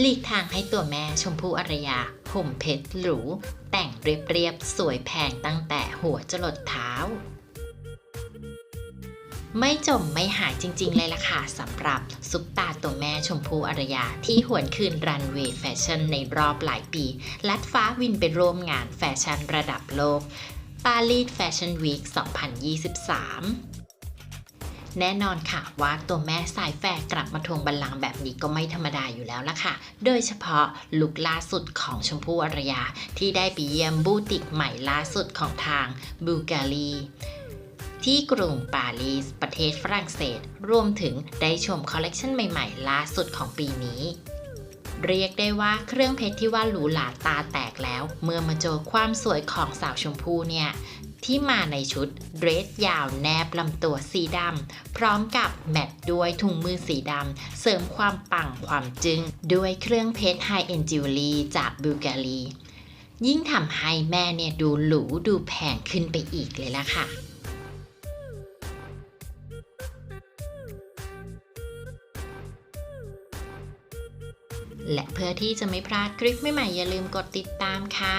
หลีกทางให้ตัวแม่ชมพู่อารยาห่มเพชรหรู แต่งเรียบๆ สวยแพงตั้งแต่หัวจรดเท้า ไม่จมไม่หายจริงๆ เลยล่ะค่ะสำหรับซุปตาตัวแม่ชมพู่อารยา ที่หวนคืนรันเวย์แฟชั่นในรอบหลายปี ลัดฟ้าวินไปร่วมงานแฟชั่นระดับโลกปารีสแฟชั่นวีค 2023 แน่นอนค่ะว่าตัวแม่สายแฟร์กลับมาทวงบัลลังก์แบบนี้ก็ไม่ธรรมดาอยู่แล้วล่ะค่ะ โดยเฉพาะลุคล่าสุดของชมพู่อารยา ที่ได้ไปเยี่ยมบูติกใหม่ล่าสุดของทางบูการีที่กรุงปารีสประเทศฝรั่งเศส รวมถึงได้ชมคอลเลกชันใหม่ๆ ล่าสุดของปีนี้ เรียกได้ว่าเครื่องเพชรที่ว่าหรูหราตาแตกแล้ว เมื่อมาเจอความสวยของสาวชมพู่เนี่ย ที่มาในชุดเดรสยาวแนบลำตัวสีดำพร้อมกับแมทด้วยถุงมือสีดำเสริมความปังความจึง ด้วยเครื่องเพชรไฮเอ็นจิวเวลรี่จากบูการียิ่งทำให้แม่เนี่ยดูหรูดูแพงขึ้นไปอีกเลยล่ะค่ะและเพื่อที่จะไม่พลาดคลิปใหม่ๆอย่าลืมกดติดตามค่ะ